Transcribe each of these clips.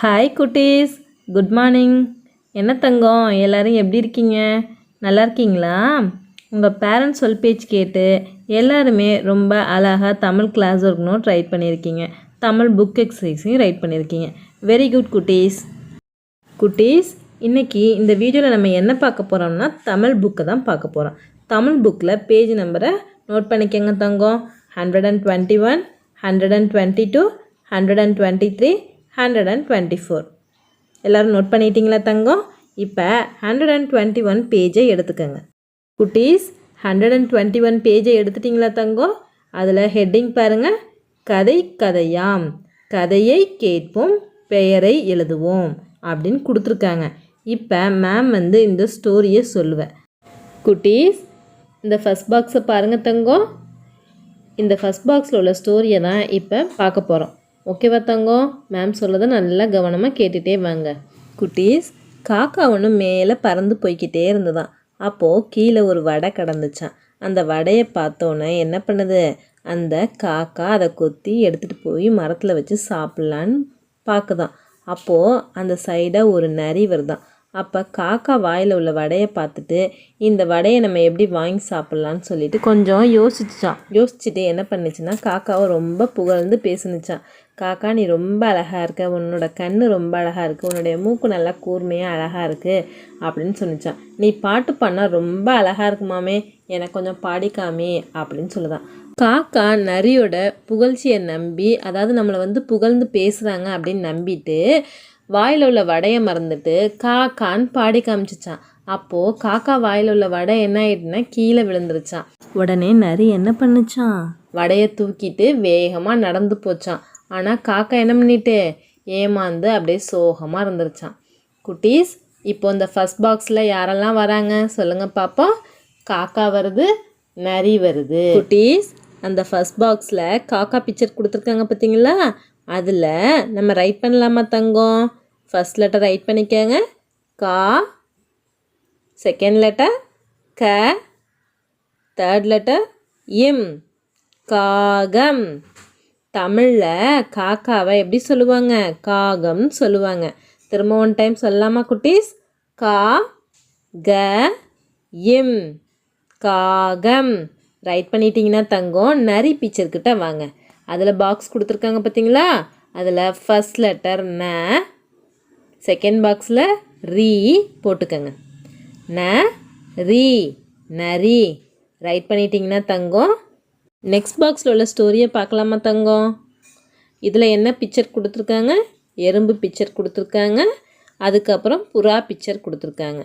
Hi குட்டீஸ். Good morning என்ன தங்கம்? எல்லோரும் எப்படி இருக்கீங்க? நல்லா இருக்கீங்களா? உங்கள் பேரண்ட்ஸ் சொல் பேச்சு கேட்டு எல்லாருமே ரொம்ப அழகாக தமிழ் கிளாஸ் ஒர்க்னும் ரைட் பண்ணியிருக்கீங்க. தமிழ் புக் எக்ஸசைஸையும் ரைட் பண்ணியிருக்கீங்க. வெரி குட் குட்டீஸ். குட்டீஸ் இன்றைக்கி இந்த வீடியோவில் நம்ம என்ன பார்க்க போகிறோம்னா தமிழ் புக்கை தான் பார்க்க போகிறோம் தமிழ் புக்கில் பேஜ் நம்பரை நோட் பண்ணிக்கோங்க தங்கம். Hundred and twenty one hundred and twenty two hundred and twenty three hundred and twenty four எல்லோரும் நோட் பண்ணிட்டீங்களா தங்கம்? இப்போ ஹண்ட்ரட் அண்ட் டுவெண்ட்டி ஒன் பேஜை எடுத்துக்கோங்க. குட்டீஸ் ஹண்ட்ரட் அண்ட் டுவெண்ட்டி ஒன் பேஜை எடுத்துட்டிங்களா தங்கம்? அதில் ஹெட்டிங் பாருங்கள் கதை கதையாம். கதையை கேட்போம் பெயரை எழுதுவோம் அப்படின்னு கொடுத்துருக்காங்க. இப்போ மேம் வந்து இந்த ஸ்டோரியை சொல்லுவேன் குட்டீஸ் இந்த ஃபஸ்ட் பாக்ஸை பாருங்கள் தங்கம். இந்த ஃபஸ்ட் பாக்ஸில் உள்ள ஸ்டோரியை தான் இப்போ பார்க்க போகிறோம் ஓகேவா தங்கம் மேம் சொல்லதை நல்லா கவனமாக கேட்டுகிட்டே வாங்க. குட்டீஸ் காக்கா ஒன்று மேலே பறந்து போய்கிட்டே இருந்ததான். அப்போது கீழே ஒரு வடை கடந்துச்சான் அந்த வடையை பார்த்தோன்னே என்ன பண்ணுது? அந்த காக்கா அதை கொத்தி எடுத்துகிட்டு போய் மரத்தில் வச்சு சாப்பிட்லான்னு பார்க்குதான். அப்போது அந்த சைடாக ஒரு நரி வருதான். அப்போ காக்கா வாயில் உள்ள வடையை பார்த்துட்டு இந்த வடையை நம்ம எப்படி வாங்கி சாப்பிட்லான்னு சொல்லிட்டு கொஞ்சம் யோசிச்சான் யோசிச்சுட்டு என்ன பண்ணுச்சுன்னா காக்காவை ரொம்ப புகழ்ந்து பேசுனுச்சான் காக்கா நீ ரொம்ப அழகாக இருக்க. உன்னோட கண் ரொம்ப அழகாக இருக்குது உன்னுடைய மூக்கு நல்லா கூர்மையாக அழகாக இருக்குது அப்படின்னு சொன்னிச்சான். நீ பாட்டு பண்ணால் ரொம்ப அழகாக இருக்குமாமே எனக்கு கொஞ்சம் பாடிக்காமே அப்படின்னு சொல்லுதான். காக்கா நரியோட புகழ்ச்சியை நம்பி அதாவது நம்மளை வந்து புகழ்ந்து பேசுகிறாங்க அப்படின்னு நம்பிட்டு வாயில் உள்ள வடையை மறந்துட்டு காக்கான்னு பாடி காமிச்சிச்சான் அப்போது காக்கா வாயில் உள்ள வடை என்ன ஆயிடுனா கீழே விழுந்துருச்சான் உடனே நரி என்ன பண்ணுச்சான் வடையை தூக்கிட்டு வேகமாக நடந்து போச்சான் ஆனால் காக்கா என்ன பண்ணிட்டு ஏமாந்து அப்படியே சோகமாக இருந்துருச்சான் குட்டீஸ் இப்போ இந்த ஃபஸ்ட் பாக்ஸில் யாரெல்லாம் வராங்க சொல்லுங்கள் பாப்பா காக்கா வருது நரி வருது. குட்டீஸ் அந்த ஃபஸ்ட் பாக்ஸில் காக்கா பிக்சர் கொடுத்துருக்காங்க பார்த்தீங்களா அதில் நம்ம ரைட் பண்ணலாமா தங்கம்? ஃபஸ்ட் லெட்டர் ரைட் பண்ணிக்கோங்க. கா செகண்ட் லெட்டர் க தேர்ட் லெட்டர் இம் காகம். தமிழில் காக்காவை எப்படி சொல்லுவாங்க? காகம்னு சொல்லுவாங்க. திரும்ப ஒன் டைம் சொல்லலாமா குட்டீஸ்? கா க இம். காகம். ரைட் பண்ணிட்டீங்கன்னா தங்கம். நரி பிக்சர்கிட்ட வாங்க. அதில் பாக்ஸ் கொடுத்துருக்காங்க பார்த்தீங்களா அதில் ஃபஸ்ட் லெட்டர் ந செகண்ட் பாக்ஸில் ரீ போட்டுக்கோங்க. ந ரீ நரி. ரைட் பண்ணிட்டீங்கன்னா தங்கம். நெக்ஸ்ட் பாக்ஸில் உள்ள ஸ்டோரியை பார்க்கலாமா தங்கம்? இதில் என்ன பிக்சர் கொடுத்துருக்காங்க? எறும்பு பிக்சர் கொடுத்துருக்காங்க. அதுக்கப்புறம் புறா பிக்சர் கொடுத்துருக்காங்க.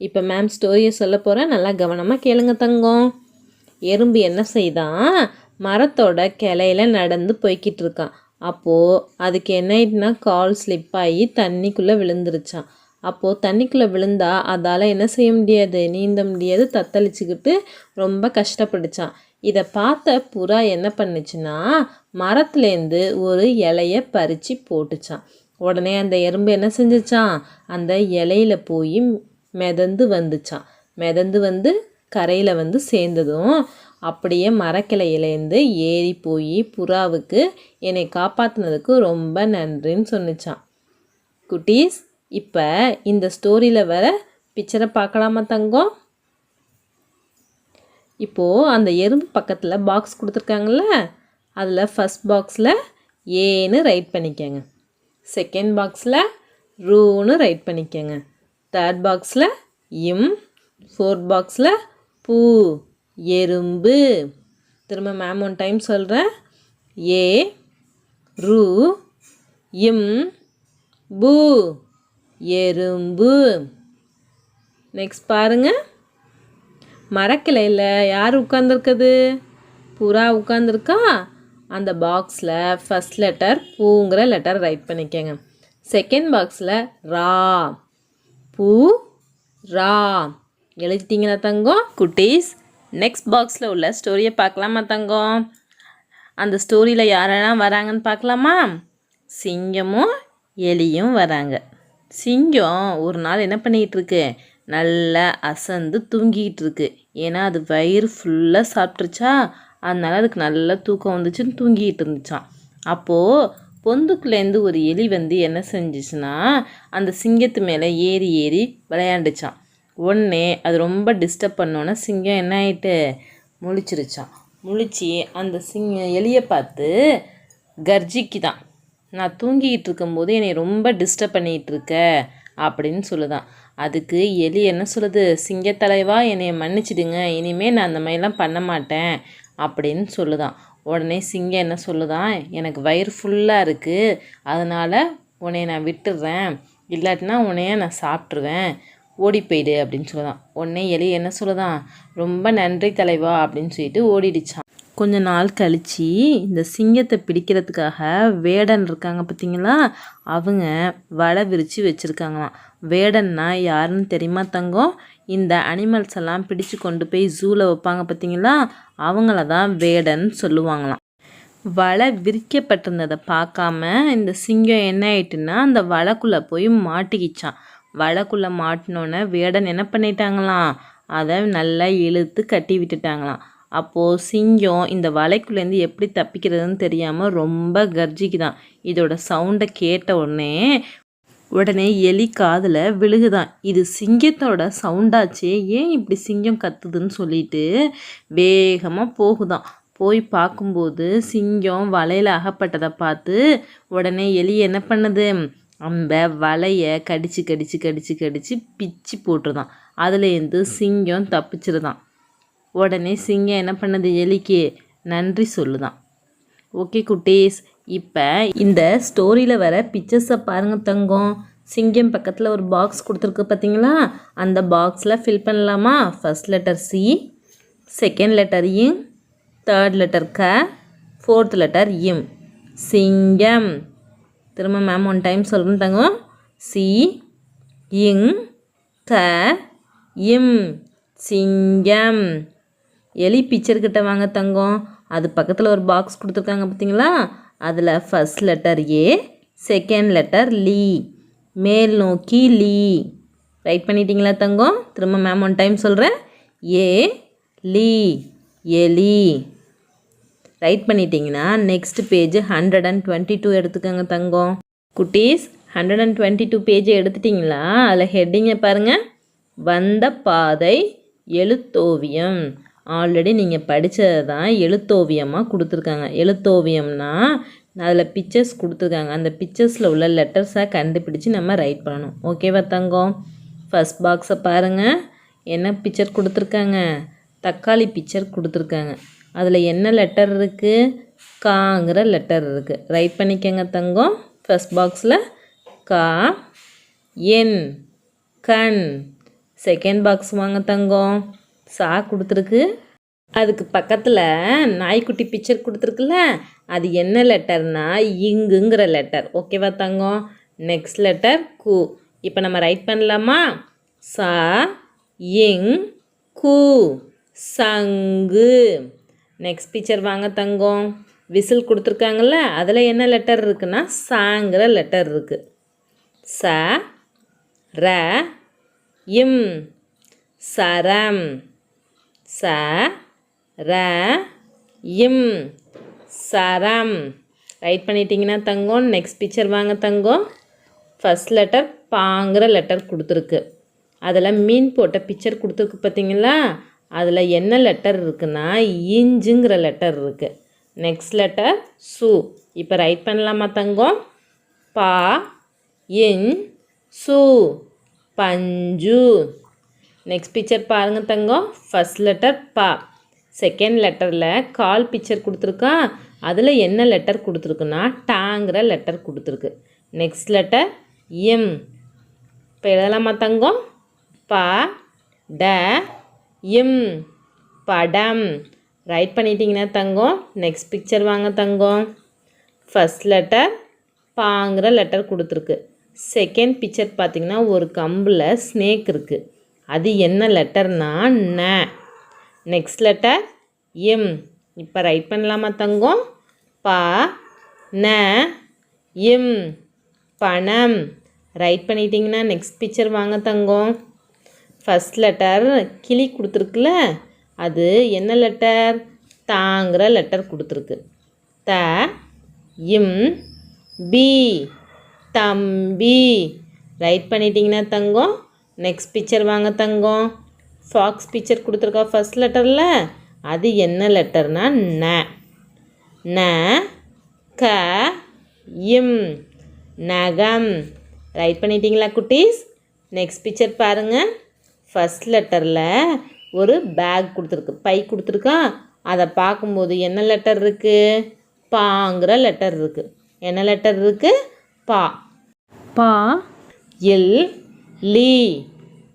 இப்போ மேம் ஸ்டோரியை சொல்ல போகிறேன் நல்லா கவனமாக கேளுங்க தங்கம். எறும்பு என்ன செய்தான் மரத்தோட கிளையில நடந்து போய்கிட்டு இருக்கான் அப்போது அதுக்கு என்ன ஆயிட்டுனா கால் ஸ்லிப் ஆகி தண்ணிக்குள்ளே விழுந்துருச்சான் அப்போது தண்ணிக்குள்ளே விழுந்தா அதால் என்ன செய்ய முடியாது? நீந்த முடியாது. தத்தளிச்சுக்கிட்டு ரொம்ப கஷ்டப்பட்டுச்சான் இதை பார்த்த புறா என்ன பண்ணுச்சுன்னா மரத்துலேருந்து ஒரு இலைய பறித்து போட்டுச்சான் உடனே அந்த எறும்பு என்ன செஞ்சிச்சான் அந்த இலையில போய் மிதந்து வந்துச்சான் மிதந்து வந்து கரையில் வந்து சேர்ந்ததும் அப்படியே மரக்கிளையிலேருந்து ஏறி போய் புறாவுக்கு என்னை காப்பாற்றினதுக்கு ரொம்ப நன்றின்னு சொன்னிச்சான் குட்டீஸ் இப்போ இந்த ஸ்டோரியில் வர பிக்சரை பார்க்கலாமா தங்கம்? இப்போது அந்த எறும்பு பக்கத்தில் பாக்ஸ் கொடுத்துருக்காங்கல்ல அதில் ஃபஸ்ட் பாக்ஸில் ஏன்னு ரைட் பண்ணிக்கோங்க. செகண்ட் பாக்ஸில் ரூன்னு ரைட் பண்ணிக்கோங்க. தேர்ட் பாக்ஸில் இம் ஃபோர்த் பாக்ஸில் பூ எறும்பு. திரும்ப மேம் ஒன் டைம் சொல்கிறேன் ஏ ரூ இம் பூ எறும்பு. நெக்ஸ்ட் பாருங்கள் மரக்கிளையில் யார் உட்காந்துருக்குது புறா உட்காந்துருக்கா அந்த பாக்ஸில் ஃபஸ்ட் லெட்டர் பூங்கிற லெட்டர் ரைட் பண்ணிக்கோங்க. செகண்ட் பாக்ஸில் ரா. பூ ரா. எழுதிட்டிங்களா தங்கம்? குட்டீஸ் நெக்ஸ்ட் பாக்ஸில் உள்ள ஸ்டோரியை பார்க்கலாமா தங்கம்? அந்த ஸ்டோரியில் யாரெல்லாம் வராங்கன்னு பார்க்கலாமா? சிங்கமும் எலியும் வராங்க. சிங்கம் ஒரு நாள் என்ன பண்ணிகிட்ருக்கு நல்லா அசந்து தூங்கிக்கிட்டு இருக்கு ஏன்னா அது வயிறு ஃபுல்லாக சாப்பிட்ருச்சா அதனால அதுக்கு நல்லா தூக்கம் வந்துச்சுன்னு தூங்கிக்கிட்டு இருந்துச்சான் அப்போது பொந்துக்குள்ளேருந்து ஒரு எலி வந்து என்ன செஞ்சுச்சுன்னா அந்த சிங்கத்து மேலே ஏறி ஏறி விளையாண்டுச்சான் உடனே அது ரொம்ப டிஸ்டர்ப் பண்ணோன்னே சிங்கம் என்ன ஆயிட்டு முழிச்சிருச்சான் முழிச்சு அந்த சிங்க எலியை பார்த்து கர்ஜிக்கு தான் நான் தூங்கிக்கிட்டு இருக்கும்போது என்னை ரொம்ப டிஸ்டர்ப் பண்ணிகிட்டு இருக்க அப்படின்னு சொல்லுதான். அதுக்கு எலி என்ன சொல்லுது? சிங்கத்தலைவா? என்னை மன்னிச்சிடுங்க. இனிமேல் நான் அந்த மாதிரிலாம் பண்ண மாட்டேன். அப்படின்னு சொல்லுதான். உடனே சிங்கம் என்ன சொல்லுதான்? எனக்கு வயிறு ஃபுல்லாக இருக்குது அதனால் உன்னை நான் விட்டுடுறேன் இல்லாட்டினா உன்னைய நான் சாப்பிட்ருவேன் ஓடி போயிடு. அப்படின்னு சொல்லுதான். உடனே எலி என்ன சொல்லுதான்? ரொம்ப நன்றி தலைவா. அப்படின்னு சொல்லிட்டு ஓடிடுச்சான் கொஞ்ச நாள் கழித்து இந்த சிங்கத்தை பிடிக்கிறதுக்காக வேடன் இருக்காங்க பார்த்தீங்களா அவங்க வலை விரித்து வச்சுருக்காங்களாம். வேடன்னா யாருன்னு தெரியுமா தங்கம்? இந்த அனிமல்ஸ் எல்லாம் பிடிச்சு கொண்டு போய் ஜூவில் வைப்பாங்க பார்த்தீங்களா? அவங்கள தான் வேடன் சொல்லுவாங்களாம். வலை விரிக்கப்பட்டிருந்ததை பார்க்காம இந்த சிங்கம் என்ன ஆயிட்டுன்னா அந்த வலைக்குள்ளே போய் மாட்டிக்கிச்சான் வலைக்குள்ளே மாட்டினோன்னே வேடன் என்ன பண்ணிட்டாங்களாம்? அதை நல்லா இழுத்து கட்டி விட்டுட்டாங்களாம். அப்போது சிங்கம் இந்த வலைக்குள்ளேருந்து எப்படி தப்பிக்கிறதுன்னு தெரியாமல் ரொம்ப கர்ஜிக்குதான் இதோட சவுண்டை கேட்ட உடனே உடனே எலி காதில் விழுகுதான். இது சிங்கத்தோட சவுண்டாச்சே ஏன் இப்படி சிங்கம் கத்துதுன்னு சொல்லிட்டு வேகமாக போகுதான். போய் பார்க்கும்போது சிங்கம் வலையில் அகப்பட்டதை பார்த்து உடனே எலி என்ன பண்ணுது? அந்த வலையை கடிச்சு கடிச்சு கடிச்சு கடிச்சு பிச்சு போட்டுருதான். அதுலேருந்து சிங்கம் தப்பிச்சிருதான். உடனே சிங்கம் என்ன பண்ணுது? எலிக்கு நன்றி சொல்லுதான். ஓகே குட்டீஸ் இப்போ இந்த ஸ்டோரியில் வர பிக்சர்ஸை பாருங்கள் தங்கம். சிங்கம் பக்கத்தில் ஒரு பாக்ஸ் கொடுத்துருக்கு பார்த்தீங்களா அந்த பாக்ஸில் ஃபில் பண்ணலாமா? ஃபர்ஸ்ட் லெட்டர் சி செகண்ட் லெட்டர் இங் தேர்ட் லெட்டர் க ஃபோர்த் லெட்டர் இம் சிங்கம். திரும்ப மேம் ஒன் டைம் சொல்கிறேன் தங்கம். சி இங் க இம் சிங்கம். எலி பிக்சர்கிட்ட வாங்க தங்கம். அது பக்கத்தில் ஒரு பாக்ஸ் கொடுத்துருக்காங்க பார்த்தீங்களா அதில் ஃபஸ்ட் லெட்டர் ஏ செகண்ட் லெட்டர் லீ மேல் நோக்கி லீ ரைட் பண்ணிட்டீங்களா தங்கம்? திரும்ப மேம் ஒன் டைம் சொல்கிறேன் ஏ லீ எலி ரைட் பண்ணிட்டீங்கன்னா next page hundred and twenty two எடுத்துக்கோங்க தங்கம். குட்டீஸ் hundred and twenty two page எடுத்துட்டிங்களா? அதில் ஹெட்டிங்கை பாருங்கள் வந்த பாதை எழுத்தோவியம். ஆல்ரெடி நீங்கள் படித்தது தான் எழுத்தோவியமாக கொடுத்துருக்காங்க. எழுத்தோவியம்னா அதில் பிக்சர்ஸ் கொடுத்துருக்காங்க. அந்த பிக்சர்ஸில் உள்ள லெட்டர்ஸை கண்டுபிடிச்சி நம்ம ரைட் பண்ணணும். ஓகேவா தங்கம்? ஃபஸ்ட் பாக்ஸை பாருங்கள் என்ன பிக்சர் கொடுத்துருக்காங்க? தக்காளி பிக்சர் கொடுத்துருக்காங்க. அதில் என்ன லெட்டர் இருக்குது காங்கிற லெட்டர் இருக்குது ரைட் பண்ணிக்கங்க தங்கம். ஃபஸ்ட் பாக்ஸில் கா என் கண். செகண்ட் பாக்ஸ் வாங்க தங்கம். சா கொடுத்துருக்கு. அதுக்கு பக்கத்தில் நாய்க்குட்டி பிக்சர் கொடுத்துருக்குல்ல அது என்ன லெட்டர்னா இங்குங்கிற லெட்டர் ஓகேவா தங்கம்? நெக்ஸ்ட் லெட்டர் கு. இப்போ நம்ம ரைட் பண்ணலாமா? சா இங் கு. சங்கு. நெக்ஸ்ட் பிக்சர் வாங்க தங்கம். விசில் கொடுத்துருக்காங்கல்ல அதில் என்ன லெட்டர் இருக்குன்னா சாங்கிற லெட்டர் இருக்குது ச ர இம். சரம். ச ர இம் சரம். ரைட் பண்ணிட்டீங்கன்னா தங்கம். நெக்ஸ்ட் பிக்சர் வாங்க தங்கம். ஃபஸ்ட் லெட்டர் பாங்கிற லெட்டர் கொடுத்துருக்கு. அதில் மீன் போட்ட பிக்சர் கொடுத்துருக்கு பார்த்தீங்களா அதில் என்ன லெட்டர் இருக்குன்னா இஞ்சுங்கிற லெட்டர் இருக்குது நெக்ஸ்ட் லெட்டர் சு. இப்போ ரைட் பண்ணலாமா தங்கம்? பா இன் சு. பஞ்சு. நெக்ஸ்ட் பிக்சர் பாருங்கள் தங்கம். ஃபஸ்ட் லெட்டர் பா. செகண்ட் லெட்டரில் கால் பிக்சர் கொடுத்துருக்கா. அதில் என்ன லெட்டர் கொடுத்துருக்குன்னா டாங்கிற லெட்டர் கொடுத்துருக்கு. நெக்ஸ்ட் லெட்டர் எம் இப்போ எழுதலாமா தங்கம்? ப ட எம் படம். ரைட் பண்ணிட்டீங்கன்னா தங்கம். நெக்ஸ்ட் பிக்சர் வாங்க தங்கம். ஃபஸ்ட் லெட்டர் பாங்கிற லெட்டர் கொடுத்துருக்கு. செகண்ட் பிக்சர் பார்த்திங்கன்னா ஒரு கம்பில் ஸ்னேக் இருக்குது அது என்ன லெட்டர்னா ந. நெக்ஸ்ட் லெட்டர் எம் இப்போ ரைட் பண்ணலாமா தங்கம்? ப ந எம் பணம். ரைட் பண்ணிட்டீங்கன்னா நெக்ஸ்ட் பிக்சர் வாங்க தங்கம். ஃபஸ்ட் லெட்டர் கிளி கொடுத்துருக்குல அது என்ன லெட்டர் தாங்கிற லெட்டர் கொடுத்துருக்கு. த இம் பி தம்பி. ரைட் பண்ணிட்டீங்கன்னா தங்கம் நெக்ஸ்ட் பிக்சர் வாங்க தங்கம். ஃபாக்ஸ் பிக்சர் கொடுத்துருக்கா ஃபர்ஸ்ட் லெட்டரில் அது என்ன லெட்டர்னா ந. ந க இம் நகம். ரைட் பண்ணிட்டீங்களா குட்டீஸ்? நெக்ஸ்ட் பிக்சர் பாருங்கள் ஃபர்ஸ்ட் லெட்டரில் ஒரு பேக் கொடுத்துருக்கு. பை கொடுத்துருக்கா? அதை பார்க்கும்போது என்ன லெட்டர் இருக்குது பாங்கிற லெட்டர் இருக்குது என்ன லெட்டர் இருக்குது பா. பா எல் லீ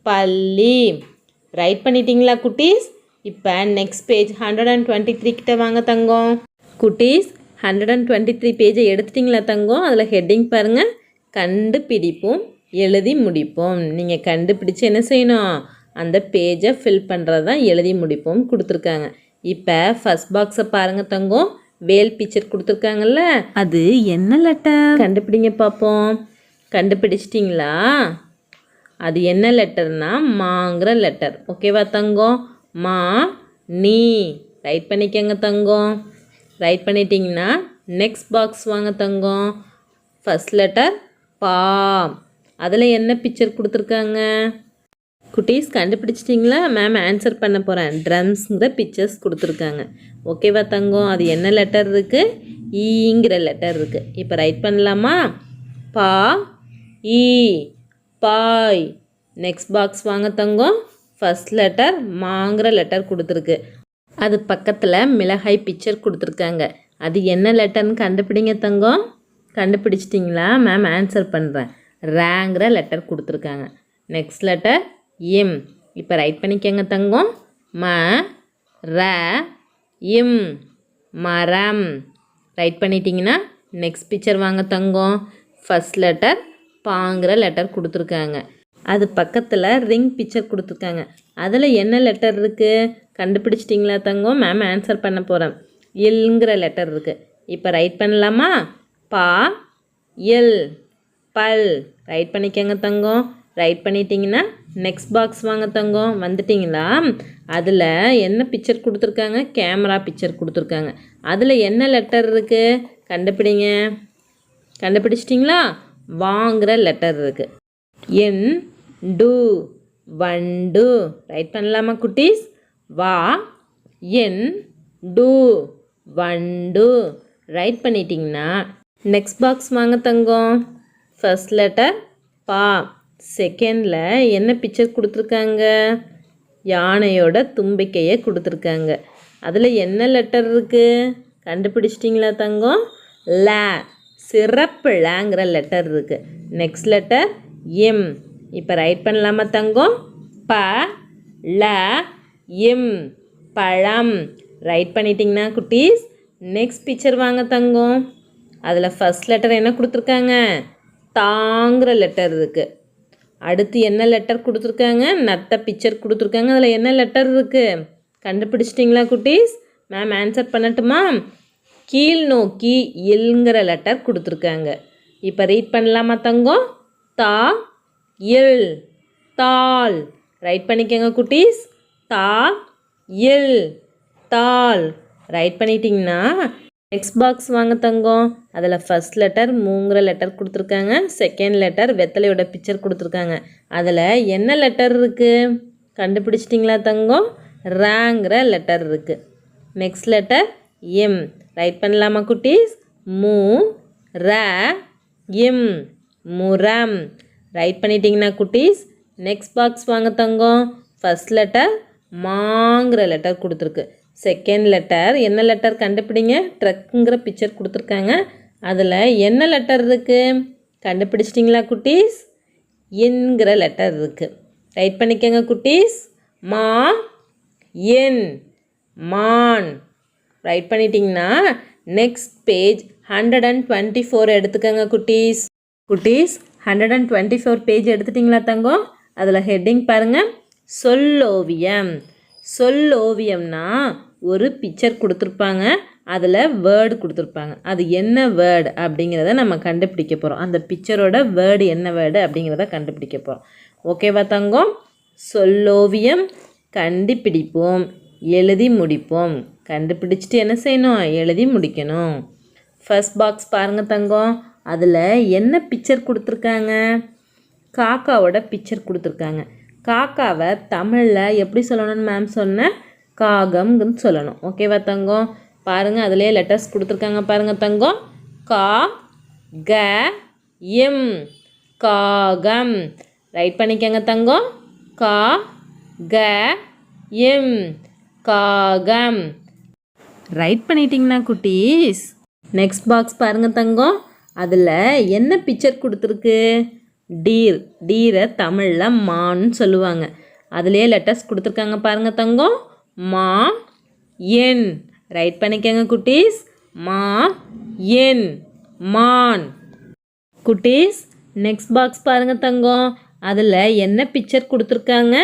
பல்லி. ரைட் பண்ணிட்டீங்களா குட்டீஸ்? இப்போ next page hundred and twenty three கிட்ட வாங்க தங்கம். குட்டீஸ் ஹண்ட்ரட் அண்ட் டுவெண்ட்டி த்ரீ பேஜை எடுத்துட்டிங்களா தங்கம்? அதில் ஹெட்டிங் பாருங்கள் கண்டுபிடிப்போம் எழுதி முடிப்போம். நீங்கள் கண்டுபிடிச்சு என்ன செய்யணும்? அந்த பேஜை ஃபில் பண்ணுறது தான் எழுதி முடிப்போம் கொடுத்துருக்காங்க. இப்போ ஃபஸ்ட் பாக்ஸை பாருங்கள் தங்கம். வேல் பிக்சர் கொடுத்துருக்காங்கல்ல. அது என்ன லெட்டர் கண்டுபிடிங்க பார்ப்போம் கண்டுபிடிச்சிட்டிங்களா? அது என்ன லெட்டர்னா மாங்கிற லெட்டர் ஓகேவா தங்கம்? மா நீ. ரைட் பண்ணிக்கங்க தங்கம். ரைட் பண்ணிட்டீங்கன்னா நெக்ஸ்ட் பாக்ஸ் வாங்க தங்கம். ஃபஸ்ட் லெட்டர் பா. அதில் என்ன பிக்சர் கொடுத்துருக்காங்க? குட்டீஸ் கண்டுபிடிச்சிட்டிங்களா? மேம் ஆன்சர் பண்ண போகிறேன் ட்ரம்ஸுங்கிற பிக்சர்ஸ் கொடுத்துருக்காங்க. ஓகேவா தங்கம்? அது என்ன லெட்டர் இருக்குது ஈங்கிற லெட்டர் இருக்குது இப்போ ரைட் பண்ணலாமா? பா ஈ பாய். நெக்ஸ்ட் பாக்ஸ் வாங்க தங்கம். ஃபர்ஸ்ட் லெட்டர் மாங்கிற லெட்டர் கொடுத்துருக்கு. அது பக்கத்தில் மிளகாய் பிக்சர் கொடுத்துருக்காங்க. அது என்ன லெட்டர்னு கண்டுபிடிங்க தங்கம். கண்டுபிடிச்சிட்டிங்களா? மேம் ஆன்சர் பண்ணுறேன் ரேங்கிற லெட்டர் கொடுத்துருக்காங்க. நெக்ஸ்ட் லெட்டர் எம் இப்போ ரைட் பண்ணிக்கங்க தங்கம். ம ர இம் மரம். ரைட் பண்ணிட்டீங்கன்னா நெக்ஸ்ட் பிக்சர் வாங்க தங்கம். ஃபஸ்ட் லெட்டர் பாங்கிற லெட்டர் கொடுத்துருக்காங்க. அது பக்கத்தில் ரிங் பிக்சர் கொடுத்துருக்காங்க. அதில் என்ன லெட்டர் இருக்குது கண்டுபிடிச்சிட்டிங்களா தங்கம்? மேம் ஆன்சர் பண்ண போகிறேன் எல்ங்கிற லெட்டர் இருக்குது இப்போ ரைட் பண்ணலாமா? பா எல் பல். ரைட் பண்ணிக்கங்க தங்கம். ரைட் பண்ணிட்டீங்கன்னா நெக்ஸ்ட் பாக்ஸ் வாங்க தங்கம். வந்துட்டிங்களா? அதில் என்ன பிக்சர் கொடுத்துருக்காங்க? கேமரா பிக்சர் கொடுத்துருக்காங்க. அதில் என்ன லெட்டர் இருக்குது கண்டுபிடிங்க. கண்டுபிடிச்சிட்டிங்களா? வாங்குற லெட்டர் இருக்குது என் டு வண்டு. ரைட் பண்ணலாமா குட்டீஸ்? வா என் டு வண்டு. ரைட் பண்ணிட்டீங்கன்னா நெக்ஸ்ட் பாக்ஸ் வாங்க தங்கம். ஃபர்ஸ்ட் லெட்டர் பா. செகண்டில் என்ன பிக்சர் கொடுத்துருக்காங்க? யானையோட தும்பிக்கையை கொடுத்துருக்காங்க. அதில் என்ன லெட்டர் இருக்குது கண்டுபிடிச்சிட்டிங்களா தங்கம்? ல. சிறப்பு லேங்கிற லெட்டர் இருக்குது நெக்ஸ்ட் லெட்டர் எம் இப்போ ரைட் பண்ணலாமா தங்கம்? ப ல எம் பழம். ரைட் பண்ணிட்டிங்கன்னா குட்டீஸ் நெக்ஸ்ட் பிக்சர் வாங்க தங்கம். அதில் ஃபர்ஸ்ட் லெட்டர் என்ன கொடுத்துருக்காங்க? தாங்கிற லெட்டர் இருக்குது அடுத்து என்ன லெட்டர் கொடுத்துருக்காங்க? நத்த பிக்சர் கொடுத்துருக்காங்க. அதில் என்ன லெட்டர் இருக்குது கண்டுபிடிச்சிட்டிங்களா குட்டீஸ்? மேம் ஆன்சர் பண்ணட்டுமா? கீழ் நோக்கி எல்ங்கிற லெட்டர் கொடுத்துருக்காங்க. இப்போ ரீட் பண்ணலாமா தங்கம்? தா எல் தால் ரைட் பண்ணிக்கோங்க குட்டீஸ். தா எல் தால் ரைட் பண்ணிட்டீங்கன்னா நெக்ஸ்ட் பாக்ஸ் வாங்க தங்கம். அதில் ஃபர்ஸ்ட் லெட்டர் மூங்கிற லெட்டர் கொடுத்துருக்காங்க. செகண்ட் லெட்டர் வெத்தலையோட பிக்சர் கொடுத்துருக்காங்க. அதில் என்ன லெட்டர் இருக்குது கண்டுபிடிச்சிட்டிங்களா தங்கம்? ராங்கிற லெட்டர் இருக்குது நெக்ஸ்ட் லெட்டர் எம் ரைட் பண்ணலாமா குட்டீஸ்? மு ர எம் முரம். ரைட் பண்ணிட்டீங்கன்னா குட்டீஸ் நெக்ஸ்ட் பாக்ஸ் வாங்க தங்கம். ஃபர்ஸ்ட் லெட்டர் மாங்கிற லெட்டர் கொடுத்துருக்கு. செகண்ட் லெட்டர் என்ன லெட்டர் கண்டுபிடிங்க? ட்ரக்குங்கிற பிக்சர் கொடுத்துருக்காங்க. அதில் என்ன லெட்டர் இருக்குது கண்டுபிடிச்சிட்டிங்களா குட்டீஸ்? என்கிற லெட்டர் இருக்குது ரைட் பண்ணிக்கோங்க குட்டீஸ். மா என் மான். ரைட் பண்ணிட்டீங்கன்னா next page hundred and twenty four எடுத்துக்கோங்க குட்டீஸ். குட்டீஸ் hundred and twenty four page எடுத்துட்டிங்களா தங்கம்? அதில் ஹெட்டிங் பாருங்கள் சொல்லோவியம். சொல்லோவியம்னா ஒரு பிக்சர் கொடுத்துருப்பாங்க. அதில் வேர்டு கொடுத்துருப்பாங்க. அது என்ன வேர்டு அப்படிங்கிறத நம்ம கண்டுபிடிக்க போகிறோம் அந்த பிக்சரோட வேர்டு என்ன வேர்டு அப்படிங்கிறத கண்டுபிடிக்க போகிறோம் ஓகேவா தங்கம்? சொல்லோவியம். கண்டுபிடிப்போம். எழுதி முடிப்போம். கண்டுபிடிச்சிட்டு என்ன செய்யணும்? எழுதி முடிக்கணும். ஃபர்ஸ்ட் பாக்ஸ் பாருங்கள் தங்கம். அதில் என்ன பிக்சர் கொடுத்துருக்காங்க? காக்காவோட பிக்சர் கொடுத்துருக்காங்க. காக்காவை தமிழில் எப்படி சொல்லணும்னு மேம் சொன்னேன் காகம்னு சொல்லணும். ஓகேவா தங்கம்? பாருங்கள் அதிலே லெட்டர்ஸ் கொடுத்துருக்காங்க பாருங்கள் தங்கம். கா க எம். காகம். ரைட் பண்ணிக்கங்க தங்கம். கா க எம். காகம். ரைட் பண்ணிட்டீங்கன்னா குட்டீஸ். நெக்ஸ்ட் பாக்ஸ் பாருங்கள் தங்கம். அதில் என்ன பிக்சர் கொடுத்துருக்கு? டீர் டீரை தமிழில் மான்னு சொல்லுவாங்க. அதுலேயே லெட்டர்ஸ் கொடுத்துருக்காங்க பாருங்கள் தங்கம். மா என். ரைட் பண்ணிக்கங்க குட்டீஸ். மா என். மான். குட்டீஸ் நெக்ஸ்ட் பாக்ஸ் பாருங்கள் தங்கம். அதில் என்ன பிக்சர் கொடுத்துருக்காங்க?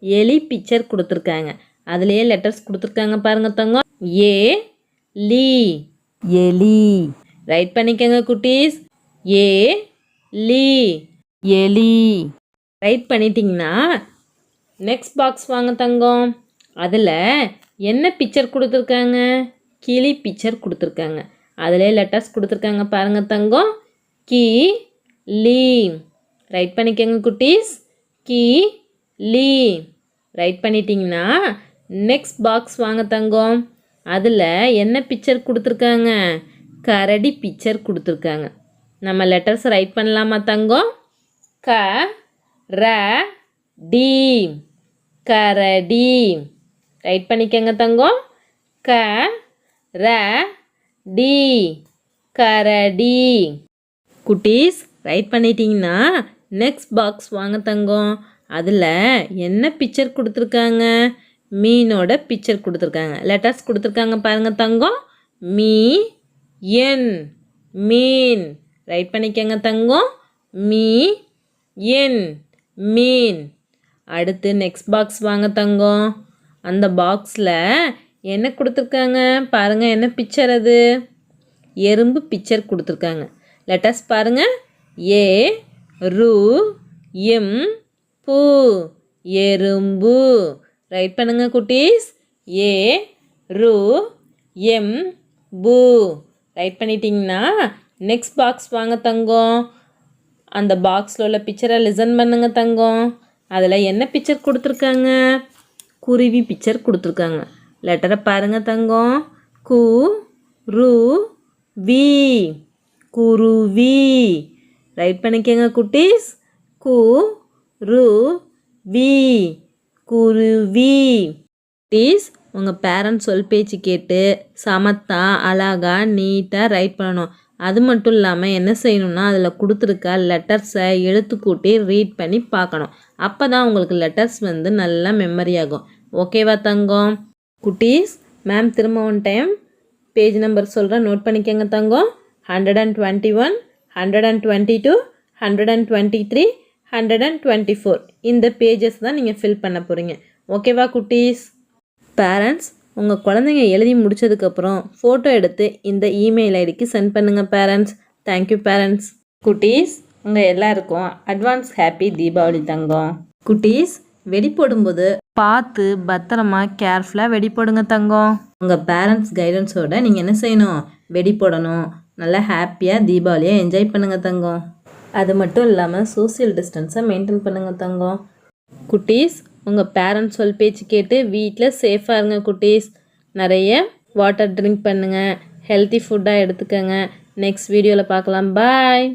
எலி பிக்சர் கொடுத்துருக்காங்க. அதுலேயே லெட்டர்ஸ் கொடுத்துருக்காங்க பாருங்க தங்கம். ஏ லீ. எலி ரைட் பண்ணிக்கங்க குட்டீஸ். ஏ லீ. எலி ரைட் பண்ணிட்டீங்கன்னா நெக்ஸ்ட் பாக்ஸ் வாங்க தங்கம். அதில் என்ன பிக்சர் கொடுத்துருக்காங்க? கிளி பிக்சர் கொடுத்துருக்காங்க. அதிலே லெட்டர்ஸ் கொடுத்துருக்காங்க பாருங்க தங்கம். கி லீ. ரைட் பண்ணிக்கங்க குட்டீஸ். கி லீ. ரைட் பண்ணிட்டீங்கன்னா நெக்ஸ்ட் பாக்ஸ் வாங்க தங்கம். அதில் என்ன பிக்சர் கொடுத்துருக்காங்க? கரடி பிக்சர் கொடுத்துருக்காங்க. நம்ம லெட்டர்ஸ் ரைட் பண்ணலாமா தங்கம்? க ர டி. கரடி. ரைட் பண்ணிக்கங்க தங்கம். க ர டி. கரடி. குட்டீஸ் ரைட் பண்ணிட்டீங்கன்னா நெக்ஸ்ட் பாக்ஸ் வாங்க தங்கம். அதில் என்ன பிக்சர் கொடுத்துருக்காங்க? மீனோட பிக்சர் கொடுத்துருக்காங்க. லெட்டர்ஸ் கொடுத்துருக்காங்க பாருங்கள் தங்கம். மீ என் மீன். ரைட் பண்ணிக்கங்க தங்கம். மீ என் மீன். அடுத்து நெக்ஸ்ட் பாக்ஸ் வாங்க தங்கம். அந்த பாக்ஸில் என்ன கொடுத்துருக்காங்க? பாருங்கள் என்ன பிக்சர் அது? எறும்பு பிக்சர் கொடுத்துருக்காங்க. லெட்டர்ஸ் பாருங்கள் ஏ ரு எம் பூ. எறும்பு. ரைட் பண்ணுங்க குட்டீஸ். ஏ ரு எம் பூ. ரைட் பண்ணிட்டீங்கன்னா நெக்ஸ்ட் பாக்ஸ் வாங்க தங்கம். அந்த பாக்ஸில் உள்ள பிக்சரை லிசன் பண்ணுங்க தங்கம். அதில் என்ன பிக்சர் கொடுத்துருக்காங்க? குருவி பிக்சர் கொடுத்துருக்காங்க. லெட்டரை பாருங்கள் தங்கம். கு ரு வி. குருவி. ரைட் பண்ணிக்கங்க குட்டீஸ். கு ரு வி. குருவி. குட்டீஸ் உங்கள் பேரண்ட்ஸ் சொல் பேச்சு கேட்டு சமத்தா அழகா நீட்டாக ரைட் பண்ணணும். அது மட்டும் இல்லாமல் என்ன செய்யணும்னா அதில் கொடுத்துருக்க லெட்டர்ஸை எழுத்துக்கூட்டி ரீட் பண்ணி பார்க்கணும். அப்போ தான் உங்களுக்கு லெட்டர்ஸ் வந்து நல்லா மெமரி ஆகும். ஓகேவா தங்கம்? குட்டீஸ் மேம் திரும்ப ஒன் டைம் பேஜ் நம்பர் சொல்கிறேன் நோட் பண்ணிக்கங்க தங்கம். Hundred and twenty one hundred and twenty two hundred and twenty three hundred and twenty four இந்த பேஜஸ் தான் நீங்கள் ஃபில் பண்ண போகிறீங்க ஓகேவா குட்டீஸ்? பேரண்ட்ஸ் உங்கள் குழந்தைங்க எழுதி முடிச்சதுக்கப்புறம் ஃபோட்டோ எடுத்து இந்த இமெயில் ஐடிக்கு சென்ட் பண்ணுங்கள் பேரண்ட்ஸ் தேங்க்யூ பேரண்ட்ஸ் குட்டீஸ் உங்கள் எல்லாருக்கும் அட்வான்ஸ் ஹாப்பி தீபாவளி தங்கம். குட்டீஸ் வெடி போடும்போது பார்த்து பத்திரமா கேர்ஃபுல்லாக வெடி போடுங்க தங்கம். உங்கள் பேரண்ட்ஸ் கைடன்ஸோட நீங்கள் என்ன செய்யணும்? வெடி போடணும். நல்லா ஹாப்பியாக தீபாவளியை என்ஜாய் பண்ணுங்கள் தங்கம். அது மட்டும் இல்லாமல் சோஷியல் டிஸ்டன்ஸை மெயின்டைன் பண்ணுங்கள் தங்கம். குட்டீஸ் உங்கள் பேரண்ட்ஸ் சொல் பேச்சு கேட்டு வீட்டில் சேஃபாக இருங்க குட்டீஸ். நிறைய வாட்டர் ட்ரிங்க் பண்ணுங்கள் ஹெல்த்தி ஃபுட்டாக எடுத்துக்கோங்க. நெக்ஸ்ட் வீடியோவில் பார்க்கலாம். பாய்